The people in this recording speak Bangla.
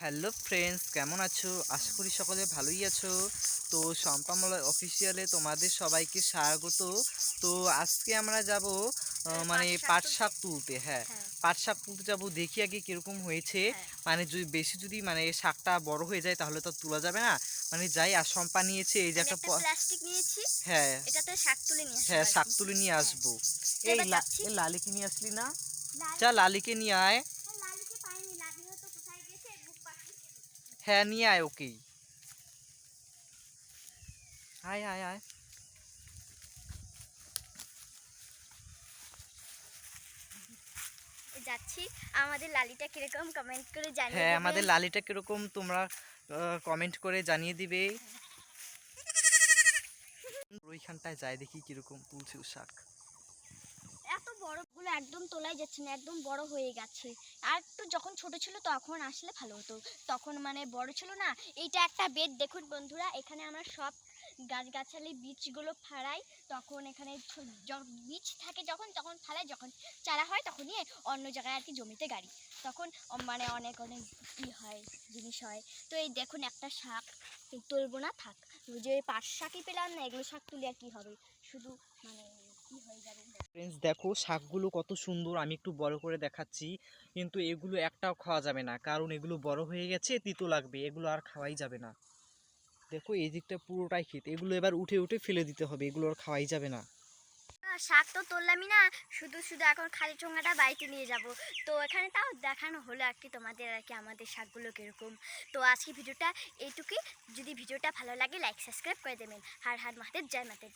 হ্যালো ফ্রেন্ডস কেমন আছো? আশা করি সকলে ভালোই আছো। তো সম্পামলা অফিসিয়ালে তোমাদের সবাইকে স্বাগত। তো আজকে আমরা যাব মানে পাট শাক তুলতে। হ্যাঁ। হ্যাঁ। পাট শাক তুলতে যাব দেখি আগে কীরকম হয়েছে। হ্যাঁ। মানে যদি বেশি যদি মানে শাকটা বড় হয়ে যায় তাহলে তো তোলা যাবে না। মানে যাই আর সম্পা নিয়েছে এই যে একটা একটা প্লাস্টিক নিয়েছি। হ্যাঁ। এটাতে শাক তুলে নিয়ে হ্যাঁ শাক তুলে নিয়ে হ্যাঁ। আসব। এই লালিকে নিয়ে আসলি না? যা লালিকে নিয়ে আয়। হ্যাঁ নিয়ে আয় ওকেই। আয় আয় আয়। যাচ্ছি। আমাদের লালিটা কীরকম কমেন্ট করে জানিয়ে হ্যাঁ আমাদের লালিটা কীরকম তোমরা কমেন্ট করে জানিয়ে দিবে। ওইখানটায় যাই দেখি কীরকম তুলছে শাক। বড়গুলো একদম তোলাই যাচ্ছে না, একদম বড় হয়ে গেছে। আর একটু যখন ছোট ছিল তখন আসলে ভালো হতো। তখন মানে বড় ছিল না, এইটা একটা বেড দেখুন বন্ধুরা, এখানে আমরা সব গাছগাছালি বীজগুলো ফাড়াই, তখন এখানে বীজ থাকে যখন, তখন ফালাই যখন চারা হয় তখনই অন্য জায়গায় আর কি জমিতে গাড়ি। তখন মানে অনেক অনেক ই হয়, জিনিস হয়। তো এই দেখুন একটা শাক, তুলবো না, থাক। যে পাঁচ শাকই পেলাম না, এগুলো শাক তুলে আর কি হবে? শুধু মানে কি ফ্রেন্ডস দেখো শাকগুলো কত সুন্দর আমি একটু বড় করে দেখাচ্ছি। কিন্তু এগুলো একটাও খাওয়া যাবে না কারণ এগুলো বড় হয়ে গেছে তিতো লাগবে এগুলো আর খাওয়াই যাবে না। দেখো এই দিকটা পুরোটাই খেত এগুলো এবার উঠে উঠে ফেলে দিতে হবে এগুলো আর খাওয়াই যাবে না। শাক তো তুললামই না শুধু শুধু এখন খালি ঠোঙাটা বাড়িতে নিয়ে যাব। তো এখানে তাও দেখানো হলো আর কি তোমাদের আর কি আমাদের শাকগুলো কীরকম। তো আজকে ভিডিওটা এইটুকুই যদি ভিডিওটা ভালো লাগে লাইক সাবস্ক্রাইব করে দেবেন। হার হার মাহাতের জয় মাতার